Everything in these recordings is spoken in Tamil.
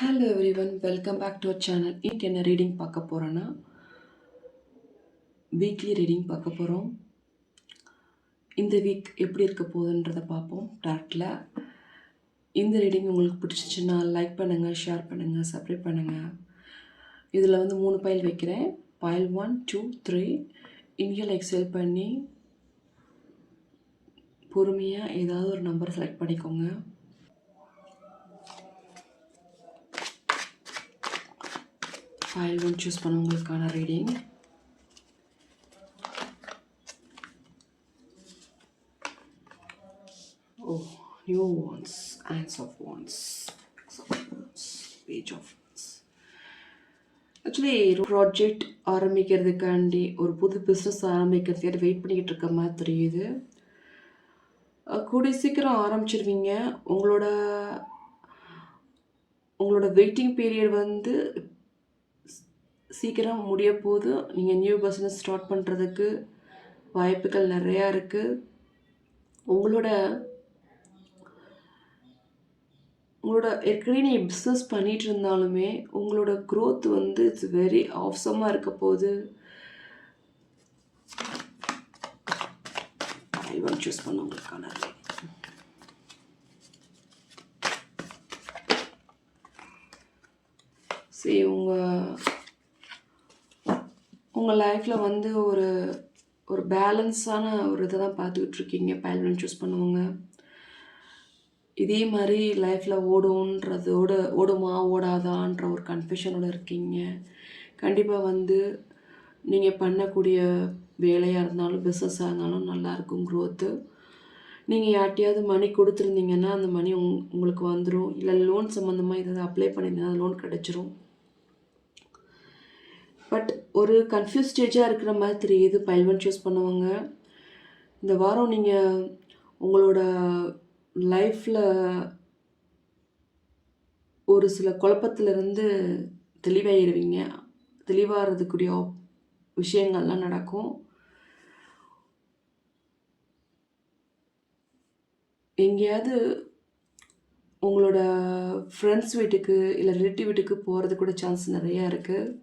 Hello everyone welcome back to our channel இன்றைக்கி என்ன ரீடிங் பார்க்க போகிறோன்னா வீக்லி ரீடிங் பார்க்க போகிறோம் இந்த வீக் எப்படி இருக்க போகுதுன்றதை பார்ப்போம். டார்ட்டில் இந்த ரீடிங் உங்களுக்கு பிடிச்சிச்சுன்னா லைக் பண்ணுங்கள் ஷேர் பண்ணுங்கள் சப்ஸ்கிரைப் பண்ணுங்கள் இதில் வந்து மூணு பைல் வைக்கிறேன். Pile one two three inhale exhale பண்ணி பொறுமையாக ஏதாவது ஒரு நம்பர் செலக்ட் பண்ணிக்கோங்க. ஃபைல் ஒன் சூஸ் பண்ணவங்களுக்கான reading oh new once ஆன்ஸ் of wands page of wands actually project ஆரம்பிக்கிறதுக்காண்டி ஒரு புது பிஸ்னஸ் ஆரம்பிக்கிறதுக்காண்டி வெயிட் பண்ணிக்கிட்டு இருக்க மாதிரி தெரியுது. கூடிய சீக்கிரம் ஆரம்பிச்சிருவீங்க. உங்களோட உங்களோட வெயிட்டிங் பீரியட் வந்து சீக்கிரம் முடிய போது நீங்கள் நியூ பிஸ்னஸ் ஸ்டார்ட் பண்ணுறதுக்கு வாய்ப்புகள் நிறையா இருக்குது உங்களோட உங்களோட ஏற்கனவே நீங்கள் பிஸ்னஸ் பண்ணிட்டு இருந்தாலுமே உங்களோட க்ரோத் வந்து இட்ஸ் வெரி ஆஃப்சமாக இருக்க போது ஐவன் சூஸ் பண்ணவங்களுக்கான சரி உங்கள் உங்கள் லைஃப்பில் வந்து ஒரு ஒரு பேலன்ஸான ஒரு இதை தான் பார்த்துக்கிட்டு இருக்கீங்க பைலன் சூஸ் பண்ணுவாங்க. இதே மாதிரி லைஃப்பில் ஓடுன்றதோட ஓடுமா ஓடாதான்ற ஒரு கன்ஃபியூஷனோடு இருக்கீங்க. கண்டிப்பாக வந்து நீங்கள் பண்ணக்கூடிய வேலையாக இருந்தாலும் பிஸ்னஸாக இருந்தாலும் நல்லாயிருக்கும் க்ரோத்து நீங்கள் யார்ட்டையாவது மணி கொடுத்துருந்தீங்கன்னா அந்த மணி உங் உங்களுக்கு வந்துடும் இல்லை லோன் சம்மந்தமாக ஏதாவது அப்ளை பண்ணியிருந்தீங்கன்னா லோன் கிடச்சிரும். பட் ஒரு கன்ஃபியூஸ் ஸ்டேஜாக இருக்கிற மாதிரி தெரியுது. பைல்வன் சூஸ் பண்ணுவாங்க. இந்த வாரம் நீங்கள் உங்களோட லைஃப்பில் ஒரு சில குழப்பத்திலிருந்து தெளிவாகிடுவீங்க தெளிவாகிறதுக்குரிய விஷயங்கள்லாம் நடக்கும். எங்கேயாவது உங்களோட ஃப்ரெண்ட்ஸ் வீட்டுக்கு இல்லை ரிலேட்டிவ் வீட்டுக்கு போகிறது கூட சான்ஸ் நிறையா இருக்குது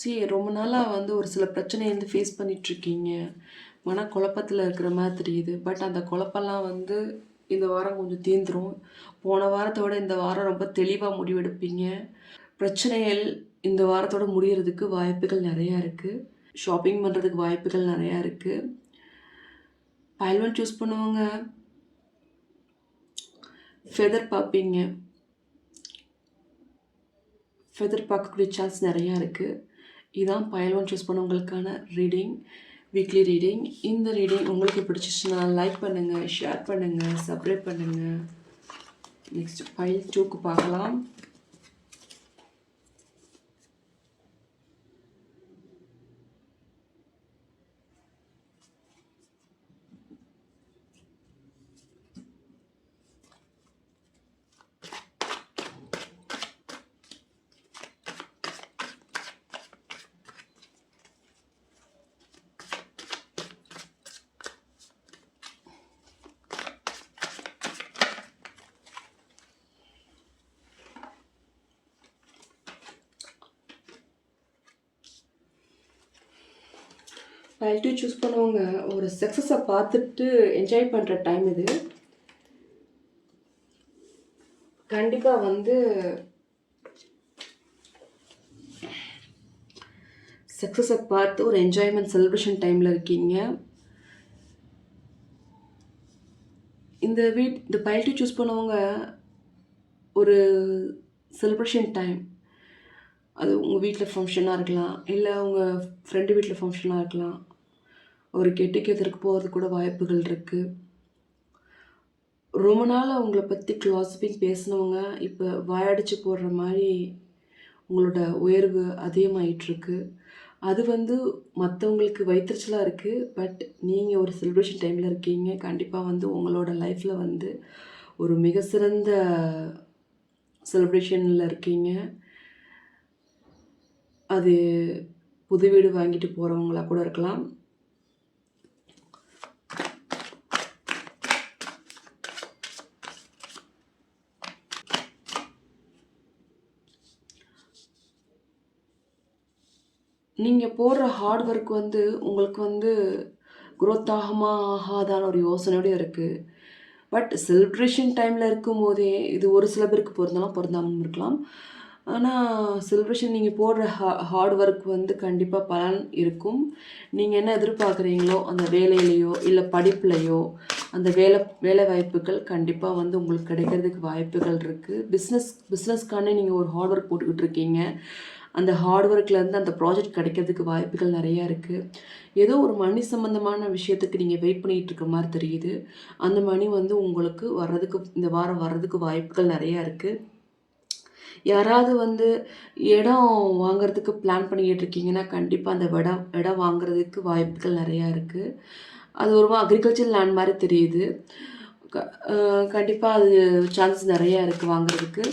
சி ரொம்ப நாளாக வந்து ஒரு சில பிரச்சனையை வந்து ஃபேஸ் பண்ணிகிட்ருக்கீங்க மன குழப்பத்தில் இருக்கிற மாதிரி தெரியுது. பட் அந்த குழப்பம்லாம் வந்து இந்த வாரம் கொஞ்சம் தீந்துரும். போன வாரத்தோட இந்த வாரம் ரொம்ப தெளிவாக முடிவெடுப்பீங்க. பிரச்சனைகள் இந்த வாரத்தோட முடிகிறதுக்கு வாய்ப்புகள் நிறையா இருக்குது ஷாப்பிங் பண்ணுறதுக்கு வாய்ப்புகள் நிறையா இருக்குது பயல்வன் சூஸ் பண்ணுவாங்க. ஃபெதர் பார்ப்பீங்க. ஃபெதர் பார்க்கக்கூடிய சான்ஸ் நிறையா இருக்குது இதான் பயல்வன் சூஸ் பண்ணவங்களுக்கான ரீடிங் வீக்லி ரீடிங் இந்த ரீடிங் உங்களுக்கு பிடிச்சிச்சுன்னா லைக் பண்ணுங்கள் ஷேர் பண்ணுங்கள் சப்ஸ்கிரைப் பண்ணுங்கள் நெக்ஸ்ட் ஃபைல் டூக்கு பார்க்கலாம். ஃபைல் சூஸ் பண்ணவங்க. ஒரு சக்ஸஸை பார்த்துட்டு என்ஜாய் பண்ணுற டைம் இது. கண்டிப்பாக வந்து சக்ஸஸை பார்த்து ஒரு என்ஜாய்மெண்ட் செலிப்ரேஷன் டைமில் இருக்கீங்க. இந்த வீட் இந்த பைல்ட்டி சூஸ் பண்ணவங்க ஒரு செலிப்ரேஷன் டைம் அது உங்கள் வீட்டில் ஃபங்க்ஷனாக இருக்கலாம். இல்லை உங்கள் ஃப்ரெண்டு வீட்டில் ஃபங்க்ஷனாக இருக்கலாம். ஒரு கெட்டிக்கிறதுக்கு போகிறது கூட வாய்ப்புகள் இருக்குது ரொம்ப நாள் அவங்கள பற்றி கிளாஸ்பிங் பேசினவங்க இப்போ வாயடிச்சு போடுற மாதிரி உங்களோட உயர்வு அதிகமாகிட்டுருக்கு அது வந்து மற்றவங்களுக்கு வயிற்றுச்சலாக இருக்குது பட் நீங்கள் ஒரு செலிப்ரேஷன் டைமில் இருக்கீங்க. கண்டிப்பாக வந்து உங்களோட லைஃப்பில் வந்து ஒரு மிக சிறந்த செலிப்ரேஷனில் இருக்கீங்க. அது புது வீடு வாங்கிட்டு போகிறவங்களா கூட இருக்கலாம். நீங்கள் போடுற ஹார்ட் ஒர்க் வந்து உங்களுக்கு வந்து growth ஆகுமா ஆகாதான்னு ஒரு யோசனையோடய இருக்குது பட் செலிப்ரேஷன் டைமில் இருக்கும்போதே இது ஒரு சில பேருக்கு பொருந்தலாம் பொருந்தாமல் இருக்கலாம். ஆனால் செலிப்ரேஷன் நீங்கள் போடுற ஹா ஹார்ட் ஒர்க் வந்து கண்டிப்பாக பலன் இருக்கும். நீங்கள் என்ன எதிர்பார்க்குறீங்களோ அந்த வேலையிலையோ இல்லை படிப்புலையோ அந்த வேலை வேலை வாய்ப்புகள் கண்டிப்பாக வந்து உங்களுக்கு கிடைக்கிறதுக்கு வாய்ப்புகள் இருக்குது பிஸ்னஸ் பிஸ்னஸ்க்கானே நீங்கள் ஒரு ஹார்ட் ஒர்க் போட்டுக்கிட்டு இருக்கீங்க. அந்த ஹார்ட் ஒர்க்லேருந்து அந்த ப்ராஜெக்ட் கிடைக்கிறதுக்கு வாய்ப்புகள் நிறையா இருக்குது ஏதோ ஒரு மணி சம்மந்தமான விஷயத்துக்கு நீங்கள் வெயிட் பண்ணிகிட்டு இருக்க மாதிரி தெரியுது. அந்த மணி வந்து உங்களுக்கு வர்றதுக்கு இந்த வாரம் வர்றதுக்கு வாய்ப்புகள் நிறையா இருக்குது யாராவது வந்து இடம் வாங்குறதுக்கு பிளான் பண்ணிக்கிட்டு இருக்கீங்கன்னா கண்டிப்பாக அந்த இடம் இடம் வாங்குறதுக்கு வாய்ப்புகள் நிறையா இருக்குது அது ஒரு அக்ரிகல்ச்சர் லேண்ட் மாதிரி தெரியுது. க கண்டிப்பாக அது சான்சஸ் நிறையா இருக்குது வாங்குறதுக்கு.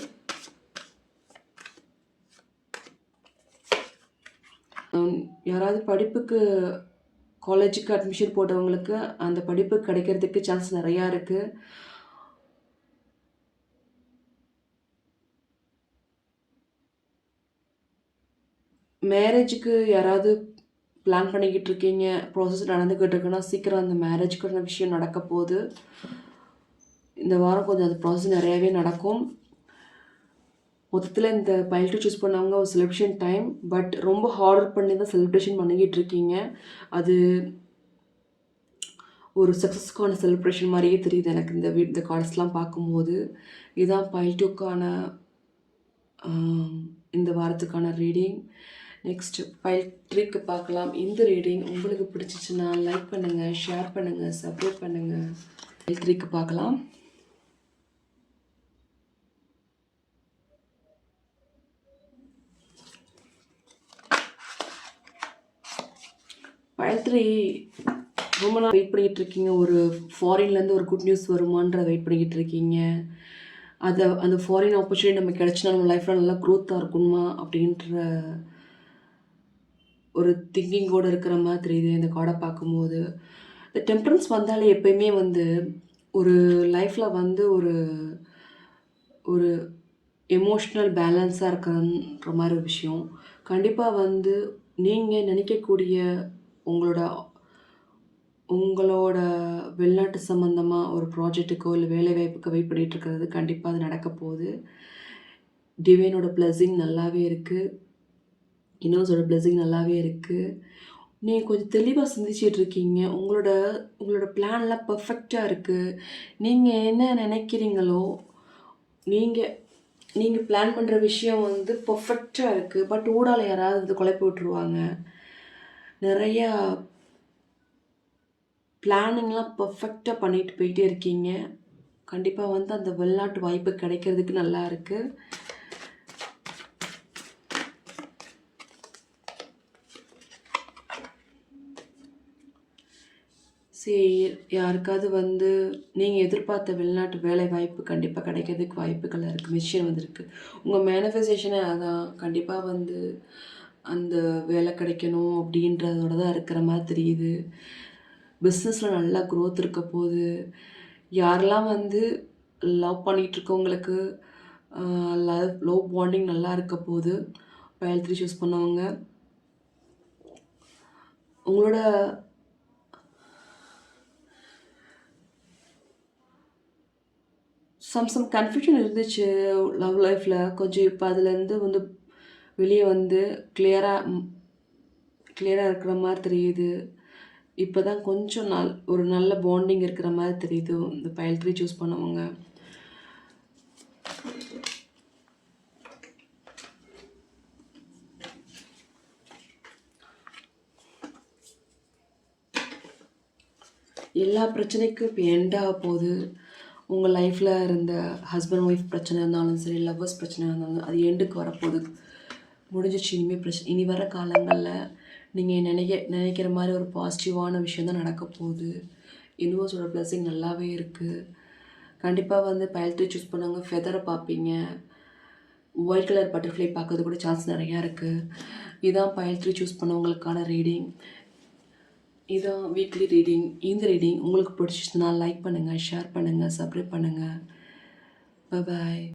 யாராவது படிப்புக்கு காலேஜுக்கு அட்மிஷன் போட்டவங்களுக்கு அந்த படிப்பு கிடைக்கிறதுக்கு சான்ஸ் நிறையா இருக்குது மேரேஜுக்கு யாராவது பிளான் பண்ணிக்கிட்டு இருக்கீங்க ப்ராசஸ் நடந்துக்கிட்டு இருக்குன்னா சீக்கிரம் அந்த மேரேஜ்க்கான விஷயம் நடக்க போகுது. இந்த வாரம் கொஞ்சம் அந்த ப்ராசஸ் நிறையாவே நடக்கும். மொத்தத்தில் இந்த பைல்ட்டு சூஸ் பண்ணவங்க ஒரு செலிப்ரேஷன் டைம் பட் ரொம்ப ஹார்டர் பண்ணி தான் செலிப்ரேஷன் பண்ணிக்கிட்டு இருக்கீங்க. அது ஒரு சக்ஸஸ்க்கான செலிப்ரேஷன் மாதிரியே தெரியுது எனக்கு இந்த வீ இந்த கார்ட்ஸ்லாம் பார்க்கும்போது. இதுதான் பைல்ட்டுக்கான இந்த வாரத்துக்கான ரீடிங் நெக்ஸ்ட் பைல் ட்ரீக்கு பார்க்கலாம். இந்த ரீடிங் உங்களுக்கு பிடிச்சிச்சுன்னா லைக் பண்ணுங்கள் ஷேர் பண்ணுங்கள் சப்ஸ்கிரைப் பண்ணுங்கள் பைல் ட்ரீக்கு பார்க்கலாம். பழத்திரி ரொம்ப நாள் வெயிட் பண்ணிக்கிட்டு இருக்கீங்க. ஒரு ஃபாரின்லேருந்து ஒரு குட் நியூஸ் வருமான்ற வெயிட் பண்ணிக்கிட்டு இருக்கீங்க. அதை அந்த ஃபாரின் ஆப்பர்ச்சுனிட்டி நம்ம கிடச்சினா நம்ம லைஃப்பில் நல்லா க்ரோத்தாக இருக்கணுமா அப்படின்ற ஒரு திங்கிங்கோடு இருக்கிற மாதிரி தெரியுது இந்த கார்டை பார்க்கும்போது. இந்த டெம்பரன்ஸ் வந்தாலே எப்பயுமே வந்து ஒரு லைஃப்பில் வந்து ஒரு ஒரு எமோஷ்னல் பேலன்ஸாக இருக்கிறன்ற மாதிரி ஒரு விஷயம். கண்டிப்பாக வந்து நீங்கள் நினைக்கக்கூடிய உங்களோட உங்களோட வெளிநாட்டு சம்மந்தமாக ஒரு ப்ராஜெக்ட்டுக்கோ இல்லை வேலைவாய்ப்புக்கோ வெயிட் பண்ணிகிட்டு இருக்கிறது கண்டிப்பாக அது நடக்க போகுது. டிவைனோட பிளஸிங் நல்லாவே இருக்குது யூனிவர்ஸோட பிளஸிங் நல்லாவே இருக்குது நீங்கள் கொஞ்சம் தெளிவாக சிந்திச்சிட்டு இருக்கீங்க. உங்களோட உங்களோட பிளான்லாம் பர்ஃபெக்டாக இருக்குது நீங்கள் என்ன நினைக்கிறீங்களோ நீங்கள் நீங்கள் பிளான் பண்ணுற விஷயம் வந்து பர்ஃபெக்டாக இருக்குது பட் ஊடால யாராவது வந்து குழப்பி விட்ருவாங்க நிறையா பிளானிங்லாம் பர்ஃபெக்டாக பண்ணிட்டு போயிட்டே இருக்கீங்க. கண்டிப்பாக வந்து அந்த வெளிநாட்டு வாய்ப்பு கிடைக்கிறதுக்கு நல்லா இருக்குது சரி யாருக்காவது வந்து நீங்கள் எதிர்பார்த்த வெளிநாட்டு வேலை வாய்ப்பு கண்டிப்பாக கிடைக்கிறதுக்கு வாய்ப்புகள் இருக்குது மிஷின் வந்திருக்கு. உங்கள் மேனிஃபெஸ்டேஷனே அதான் கண்டிப்பாக வந்து அந்த வேலை கிடைக்கணும் அப்படின்றதோட தான் இருக்கிற மாதிரி தெரியுது. பிஸ்னஸில் நல்லா க்ரோத் இருக்க போகுது யாரெல்லாம் வந்து லவ் பண்ணிகிட்ருக்கவங்களுக்கு லவ் லவ் பாண்டிங் நல்லா இருக்க போகுது பயல் சூஸ் பண்ணவங்க உங்களோட சம் சம் கன்ஃபியூஷன் இருந்துச்சு லவ் லைஃப்பில் கொஞ்சம் இப்போ அதுலேருந்து வந்து வெளியே வந்து கிளியராக கிளியராக இருக்கிற மாதிரி தெரியுது. இப்போ தான் கொஞ்சம் நாள் ஒரு நல்ல பாண்டிங் இருக்கிற மாதிரி தெரியுது இந்த பயல் சூஸ் பண்ணவங்க. எல்லா பிரச்சனைக்கும் இப்போ எண்டாக போகுது. உங்கள் லைஃப்பில் இருந்த ஹஸ்பண்ட் ஒய்ஃப் பிரச்சனை இருந்தாலும் சரி லவ்வர்ஸ் பிரச்சனை இருந்தாலும் அது எண்டுக்கு வரப்போகுது. முடிஞ்சிச்சு இனிமேல் பிரச்சனை இனி வர காலங்களில் நீங்கள் நினைக்க நினைக்கிற மாதிரி ஒரு பாசிட்டிவான விஷயம் தான் நடக்க போகுது. யூனிவர்ஸோட பிளஸிங் நல்லாவே இருக்குது கண்டிப்பாக வந்து பயல்ட்டு சூஸ் பண்ணவங்க ஃபெதரை பார்ப்பீங்க. ஒயிட் கலர் பட்டர்ஃப்ளை பார்க்கறது கூட சான்ஸ் நிறையா இருக்குது இதான் பயல்ட்ரி சூஸ் பண்ணவங்களுக்கான ரீடிங் இதான் வீக்லி ரீடிங் இந்த ரீடிங் உங்களுக்கு பிடிச்சிச்சுன்னா லைக் பண்ணுங்கள் ஷேர் பண்ணுங்கள் சப்ஸ்கிரைப் பண்ணுங்கள் பாய்